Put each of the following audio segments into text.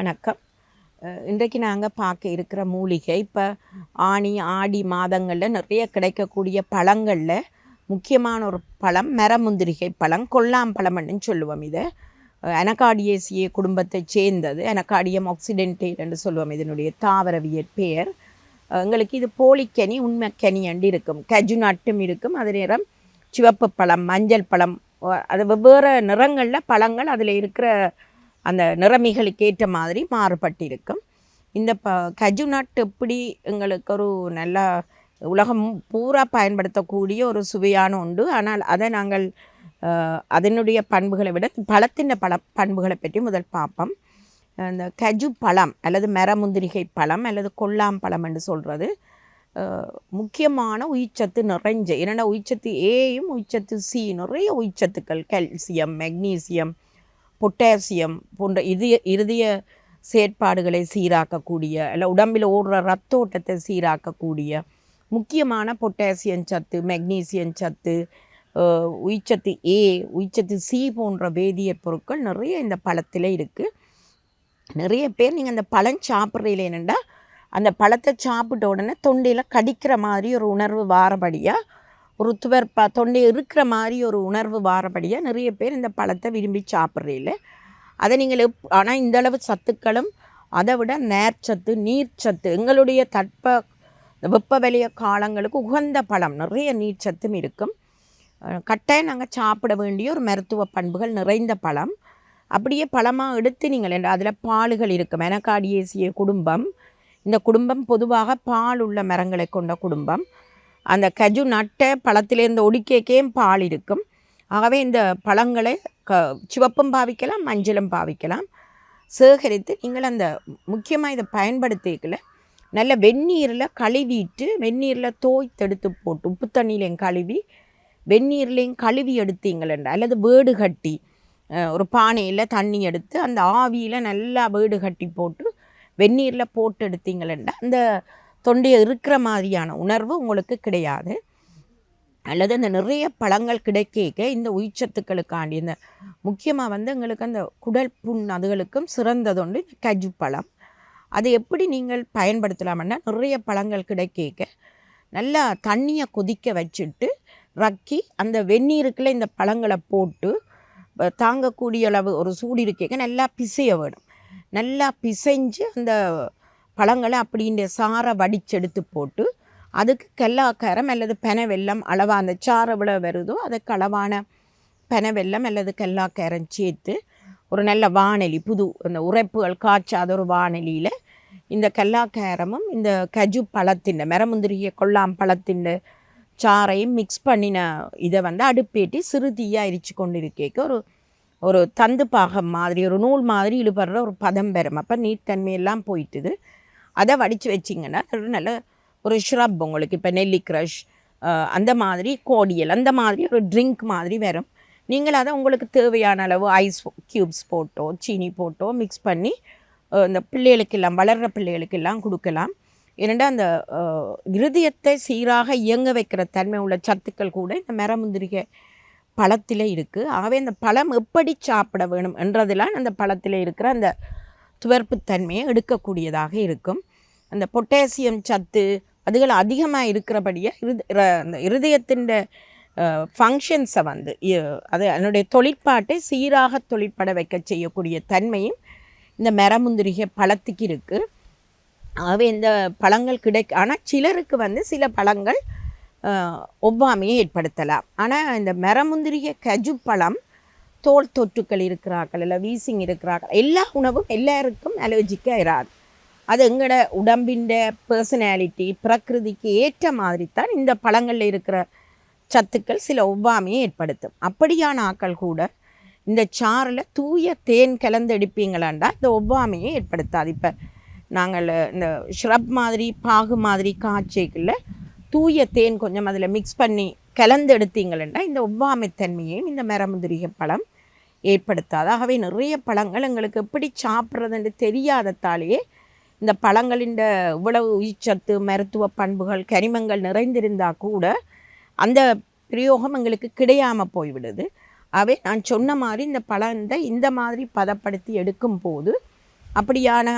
வணக்கம். இன்றைக்கு நாங்கள் பார்க்க இருக்கிற மூலிகை இப்போ ஆணி ஆடி மாதங்களில் நிறைய கிடைக்கக்கூடிய பழங்களில் முக்கியமான ஒரு பழம் மரமுந்திரிகை பழம் கொல்லாம்பழம்னு சொல்லுவோம் இதை. அனகாடியேசிய குடும்பத்தைச் சேர்ந்தது அனகாடியம் ஆக்சிடென்டேட் என்று சொல்லுவோம் இதனுடைய தாவரவியற் பெயர். எங்களுக்கு இது போலிக்கனி உண்மைக்கனி அண்டு இருக்கும். கஜு நட்டும் இருக்கும். அது நேரம் சிவப்பு பழம் மஞ்சள் பழம் அது வெவ்வேறு நிறங்களில் பழங்கள் அதில் இருக்கிற அந்த நிறமிகளுக்கு ஏற்ற மாதிரி மாறுபட்டிருக்கும். இந்த ப கஜு நட் எப்படி எங்களுக்கு ஒரு நல்ல உலகம் பூரா பயன்படுத்தக்கூடிய ஒரு சுவையான உண்டு. ஆனால் அதை நாங்கள் அதனுடைய பண்புகளை விட பழத்தின் பழ பண்புகளை பற்றி முதல் பார்ப்போம். அந்த கஜு பழம் அல்லது மரமுந்திரிகை பழம் அல்லது கொல்லாம் பழம் என்று சொல்கிறது முக்கியமான உயிர்ச்சத்து நிறைஞ்ச என்னென்னா உயிர்ச்சத்து ஏயும் உயிர்ச்சத்து சி நிறைய உயிர்ச்சத்துக்கள் கால்சியம் மெக்னீசியம் பொட்டாசியம் போன்ற இதய இருதய செயற்பாடுகளை சீராக்கக்கூடிய இல்லை உடம்பில் ஓடுற ரத்த ஓட்டத்தை சீராக்கக்கூடிய முக்கியமான பொட்டாசியம் சத்து மெக்னீசியம் சத்து அஹ், உயிர்ச்சத்து ஏ உயிர்ச்சத்து சி போன்ற வேதியியற் பொருட்கள் நிறைய இந்த பழத்தில் இருக்குது நிறைய பேர் நீங்கள் அந்த பழம் சாப்பிட்றீங்களே என்னென்னா அந்த பழத்தை சாப்பிட்ட உடனே தொண்டையில் கடிக்கிற மாதிரி ஒரு உணர்வு வாரபடியாக ஒரு துவர்ப்பா தொண்டை இருக்கிற மாதிரி ஒரு உணர்வு வாரபடியாக நிறைய பேர் இந்த பழத்தை விரும்பி சாப்பிட்றீல அதை நீங்கள் எப் ஆனால் இந்த அளவு சத்துக்களும் அதை விட நேர்ச்சத்து நீர்ச்சத்து எங்களுடைய தட்ப வெப்பவெளிய காலங்களுக்கு உகந்த பழம் நிறைய நீர்ச்சத்தும் இருக்கும். கட்டாயம் நாங்கள் சாப்பிட வேண்டிய ஒரு மருத்துவ பண்புகள் நிறைந்த பழம். அப்படியே பழமாக எடுத்து நீங்கள் என்ன அதில் பாலுகள் இருக்கும். மெனக்காடியேசிய குடும்பம் இந்த குடும்பம் பொதுவாக பால் உள்ள மரங்களை கொண்ட குடும்பம். அந்த கஜு நட்டை பழத்திலேருந்து ஒடிக்கேக்கேயும் பால் இருக்கும். ஆகவே இந்த பழங்களை க சிவப்பும் பாவிக்கலாம் மஞ்சளும் பாவிக்கலாம். சேகரித்து நீங்கள் அந்த முக்கியமாக இதை பயன்படுத்திக்கல. நல்ல வெந்நீரில் கழுவிட்டு வெந்நீரில் தோய்த்தெடுத்து போட்டு உப்பு தண்ணியிலையும் கழுவி வெந்நீர்லேயும் கழுவி எடுத்தீங்களா அல்லது வேடு கட்டி ஒரு பானையில் தண்ணி எடுத்து அந்த ஆவியில் நல்லா வேடு கட்டி போட்டு வெந்நீரில் போட்டு எடுத்தீங்களா அந்த தொண்டையை இருக்கிற மாதிரியான உணர்வு உங்களுக்கு கிடையாது. அல்லது அந்த நிறைய பழங்கள் கிடைக்க இந்த உயிர்ச்சத்துக்களுக்காண்டி இந்த முக்கியமாக வந்து எங்களுக்கு அந்த குடல் புண் அதுகளுக்கும் சிறந்தது உண்டு கஜு பழம். அதை எப்படி நீங்கள் பயன்படுத்தலாம்னா நிறைய பழங்கள் கிடைக்க நல்லா தண்ணியை கொதிக்க வச்சுட்டு ரக்கி அந்த வெந்நீருக்குள்ளே இந்த பழங்களை போட்டு தாங்கக்கூடிய அளவு ஒரு சூடு இருக்க நல்லா பிசைய வேணும். நல்லா பிசைஞ்சு அந்த பழங்களை அப்படின்ற சாரை வடிச்செடுத்து போட்டு அதுக்கு கல்லாக்காரம் அல்லது பென வெல்லம் அளவாக அந்த சாறு எவ்வளோ வருதோ அதுக்கு அளவான பென வெல்லம் அல்லது கல்லாக்காரம் சேர்த்து ஒரு நல்ல வானொலி புது அந்த உரைப்புகள் காய்ச்சாத ஒரு வானொலியில் இந்த கல்லாக்காரமும் இந்த கஜு பழத்தின் மரமுந்திரிய கொல்லாம் பழத்தின் சாறையும் மிக்ஸ் பண்ணின இதை வந்து அடுப்பேட்டி சிறுதியாக எரிச்சு கொண்டு இருக்கேக்க ஒரு ஒரு தந்து பாகம் மாதிரி ஒரு நூல் மாதிரி இழுபடுற ஒரு பதம் பெறும். அப்போ நீர்த்தன்மையெல்லாம் போயிட்டுது. அதை வடித்து வச்சிங்கன்னா ஒரு நல்ல ஒரு ஷ்ரப் உங்களுக்கு. இப்போ நெல்லி க்ரஷ் அந்த மாதிரி கோடியல் அந்த மாதிரி ஒரு ட்ரிங்க் மாதிரி வரும். நீங்கள் அதை உங்களுக்கு தேவையான அளவு ஐஸ் க்யூப்ஸ் போட்டோ சீனி போட்டோ மிக்ஸ் பண்ணி இந்த பிள்ளைகளுக்கெல்லாம் வளர்கிற பிள்ளைகளுக்கெல்லாம் கொடுக்கலாம். ஏனெண்டா அந்த இருதயத்தை சீராக இயங்க வைக்கிற தன்மை உள்ள சத்துக்கள் கூட இந்த மரமுந்திரிகை பழத்தில் இருக்குது ஆகவே அந்த பழம் எப்படி சாப்பிட வேணும் என்றதெல்லாம் அந்த பழத்தில் இருக்கிற அந்த துவர்ப்புத்தன்மையை எடுக்கக்கூடியதாக இருக்கும். அந்த பொட்டாசியம் சத்து அதுகள் அதிகமாக இருக்கிறபடியே இருத ர- அந்த இருதயத்தின் ஃபங்க்ஷன்ஸை வந்து அது அதனுடைய தொழிற்பாட்டை சீராக தொழிற்பட வைக்க செய்யக்கூடிய தன்மையும் இந்த மரமுந்திரிகை பழத்துக்கு இருக்குது ஆகவே இந்த பழங்கள் கிடைக்க ஆனால் சிலருக்கு வந்து சில பழங்கள் ஒவ்வாமையை ஏற்படுத்தலாம். ஆனால் இந்த மரமுந்திரிகை கஜு பழம் தோல் தொற்றுக்கள் இருக்கிறார்கள் இல்லை வீசிங் இருக்கிறார்கள். எல்லா உணவும் எல்லாருக்கும் அலர்ஜிக்காக இராது. அது எங்களோட உடம்பின் பர்சனாலிட்டி பிரகிருதிக்கு ஏற்ற மாதிரி தான் இந்த பழங்களில் இருக்கிற சத்துக்கள் சில ஒவ்வாமையை ஏற்படுத்தும். அப்படியான ஆக்கள் கூட இந்த சாறில் தூய தேன் கலந்து எடுப்பீங்களாண்டா இந்த ஒவ்வாமையை ஏற்படுத்தாது. இப்போ நாங்கள் இந்த ஷ்ரப் மாதிரி பாகு மாதிரி காய்ச்சிகளில் தூய தேன் கொஞ்சம் அதில் மிக்ஸ் பண்ணி கலந்து எடுத்தீங்களா இந்த ஒவ்வாமைத்தன்மையையும் இந்த மரமுந்திரிகை பழம் ஏற்படுத்தாது. ஆகவே நிறைய பழங்கள் எங்களுக்கு எப்படி சாப்பிட்றதுன்னு தெரியாதத்தாலேயே இந்த பழங்களின் இவ்வளவு உயிர்ச்சத்து மருத்துவ பண்புகள் கரிமங்கள் நிறைந்திருந்தால் கூட அந்த பிரயோகம் எங்களுக்கு கிடையாமல் போய்விடுது. அவை நான் சொன்ன மாதிரி இந்த பழத்தை இந்த மாதிரி பதப்படுத்தி எடுக்கும்போது அப்படியான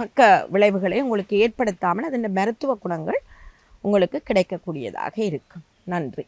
பக்க விளைவுகளை உங்களுக்கு ஏற்படுத்தாமல் அதன் மருத்துவ குணங்கள் உங்களுக்கு கிடைக்கக்கூடியதாக இருக்கும். நன்றி.